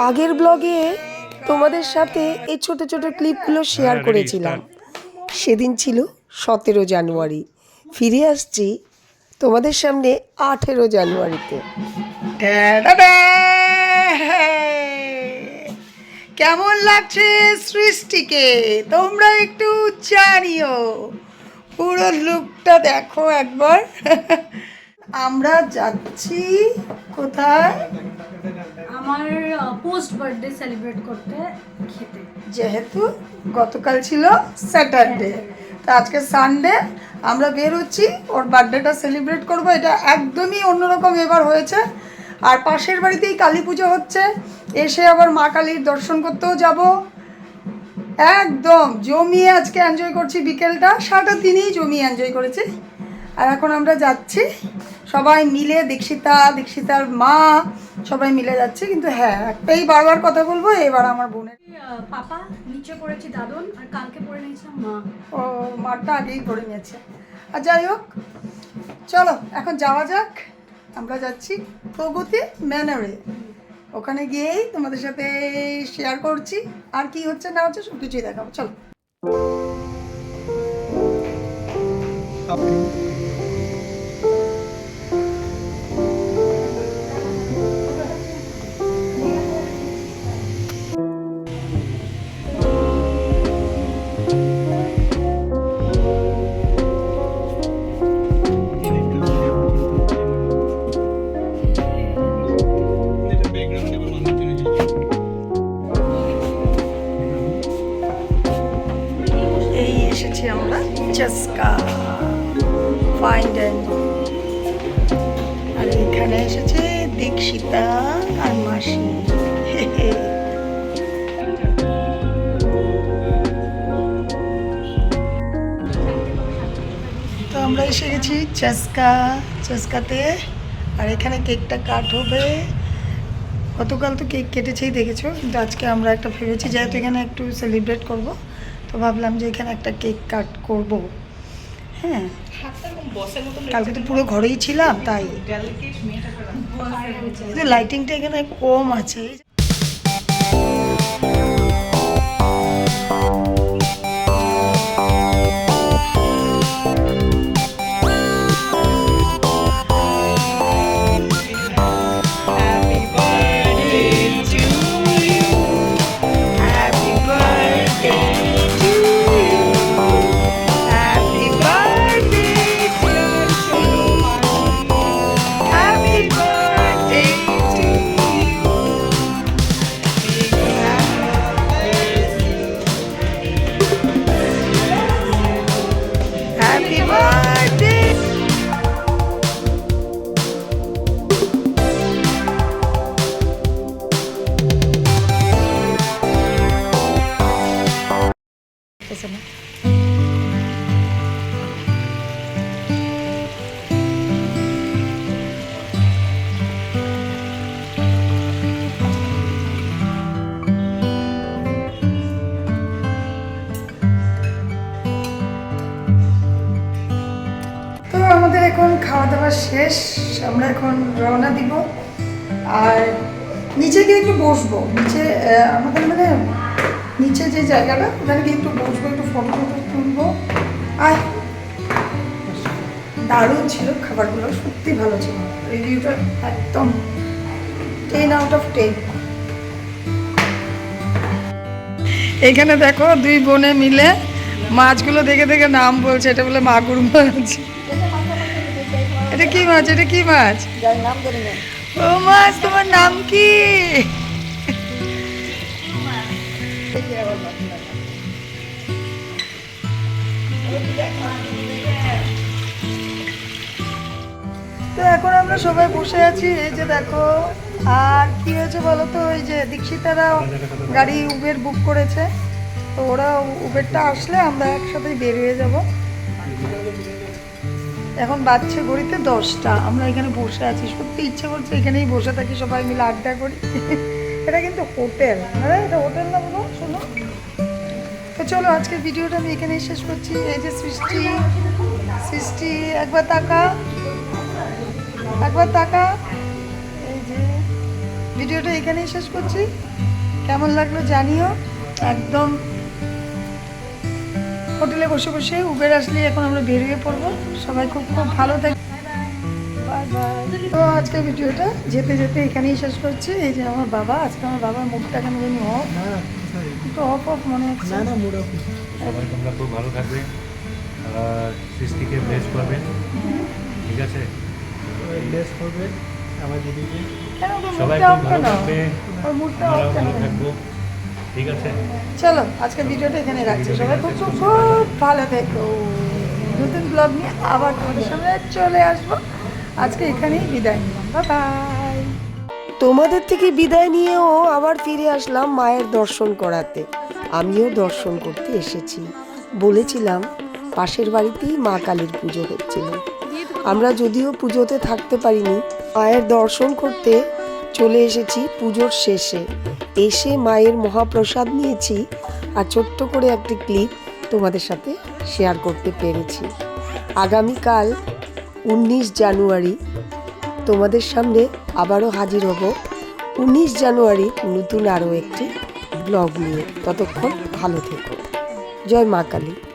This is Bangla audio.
আগের ব্লগে তোমাদের সাথে এই ছোট ছোট ক্লিপগুলো শেয়ার করেছিলাম। সেদিন ছিল সতেরো জানুয়ারি। ফিরে আসছি তোমাদের সামনে আঠেরো জানুয়ারিতে। ট্যাডাডা! কেমন লাগছে সৃষ্টিকে? তোমরা একটু জানিও। পুরো লুকটা দেখো একবার। আমরা যাচ্ছি কোথায়? আমার পোস্ট বার্থডে সেলিব্রেট করতে খেতে। যেহেতু গতকাল ছিল স্যাটারডে তো আজকে সানডে আমরা বের হচ্ছি ওর বার্থডেটা সেলিব্রেট করব। এটা একদমই অন্যরকম এবার হয়েছে। আর পাশের বাড়িতেই কালী পুজো হচ্ছে। এসে আবার মা কালীর দর্শন করতেও যাব। একদম জমিয়ে আজকে এনজয় করছি বিকেলটা। সারাটা দিনই জমিয়ে এনজয় করেছি। আর এখন আমরা যাচ্ছি সবাই মিলে দীক্ষিতা দীক্ষিতার মা সবাই মিলে যাচ্ছে কিন্তু হ্যাঁ একটাই বারবার কথা বলব এবার আমার বোনের। পাপা নিচে পড়েছি দাদন আর কালকে পড়ে নিয়েছিলাম মা। ও মাঠটা আগেই করে নিয়েছে আর যাই হোক চলো এখন যাওয়া যাক আমরা যাচ্ছি প্রগতি ম্যানারে। ওখানে গিয়েই তোমাদের সাথে শেয়ার করছি আর কি হচ্ছে না হচ্ছে সব কিছুই দেখাবো চলো। এসেছি আমরা চেস্কা ফাইন ডাইনিং আর এখানে এসেছে দীক্ষিতা আর মাসি। তো আমরা এসে গেছি চেস্কা, চেস্কাতে। আর এখানে কেকটা কাট হবে। গতকাল তো কেক কেটেছেই দেখেছ, কিন্তু আজকে আমরা একটা ভেবেছি, যেহেতু এখানে একটু সেলিব্রেট করব। তো ভাবলাম যে এখানে একটা কেক কাট করব। হ্যাঁ। কালকে তো পুরো ঘরেই ছিলাম তাই। লাইটিংটা এখানে কম আছে। খাওয়া দাওয়া শেষ, আমরা এখন রওনা দিব। আর নিচে গিয়ে একটু বসবো। নিচে আমাদের মানে নিচে যে জায়গাটা, ওখানে গিয়ে একটু বসবো, একটু ফটো তুলবো। আর দারুণ ছিল খাবারগুলো, সত্যি ভালো ছিল। রিভিউটা একদম টেন আউট অফ টেন এখানে দেখো, দুই বোনে মিলে মাছগুলো দেখে দেখে নাম বলছে, এটা বলে মাগুর মাছ। এটা কি মাছ? এটা কি মাছ? ও মাছ তোমার নাম কি? তো এখন আমরা সবাই বসে আছি এই যে দেখো আর কি হয়েছে বলো তো? ওই যে দীক্ষিতারা গাড়ি উবের বুক করেছে তো ওরা উবেরটা আসলে আমরা একসাথে বের হয়ে যাব। এখন বাচ্চা ঘড়িতে দশটা। আমরা এখানে বসে আছি। সত্যি ইচ্ছে করছে এখানেই বসে থাকি, সবাই মিলে আড্ডা করি। এটা কিন্তু হোটেল। হ্যাঁ এটা হোটেল না বলো? শোনো। তো চলো, আজকের ভিডিওটা আমি এখানেই শেষ করছি। এই যে সৃষ্টি সৃষ্টি, একবার তাকা। একবার তাকা। এই যে ভিডিওটা এখানেই শেষ করছি। কেমন লাগল জানিও। একদম হোটেলে বসে বসে উবের আসলে এখন আমরা বেরিয়ে পড়ব। সবাই খুব খুব ভালো থাকে বাই বাই। তো আজকের ভিডিওটা যেতে যেতে এখানেই শেষ করছি। এই যে আমার বাবা আজকে আমার বাবার মুখটা কেন জানি অফ একটু অফ অফ মনে হচ্ছে। সবাই তোমরা খুব ভালো থাকবে। আর সৃষ্টিকে ব্লেস করবে। ঠিক আছে? লেস করবে। আমার দিদিকে। সবাই খুব ভালো থাকবে। অফ ভালো থাকব। ঠিক আছে? চলো আজকে ভিডিওটা এখানে রাখছি। সবাই খুব খুব খুব ভালো থেকো। নতুন ব্লগ নিয়ে আবার তোমাদের সামনে চলে আসব। আজকে এখানেই বিদায় নিলাম। বাই তোমাদের থেকে বিদায় নিয়েও আবার ফিরে আসলাম মায়ের দর্শন করাতে। আমিও দর্শন করতে এসেছি। বলেছিলাম পাশের বাড়িতেই মা কালীর পুজো হচ্ছিল। আমরা যদিও পুজোতে থাকতে পারিনি মায়ের দর্শন করতে চলে এসেছি পুজোর শেষে। এসে মায়ের মহাপ্রসাদ নিয়েছি আর ছোট্ট করে একটি ক্লিপ তোমাদের সাথে শেয়ার করতে পেরেছি। আগামীকাল উনিশ জানুয়ারি তোমাদের সামনে আবারও হাজির হব। উনিশ জানুয়ারি নতুন আরও একটি ব্লগ নিয়ে। ততক্ষণ ভালো থেকো। জয় মা কালী।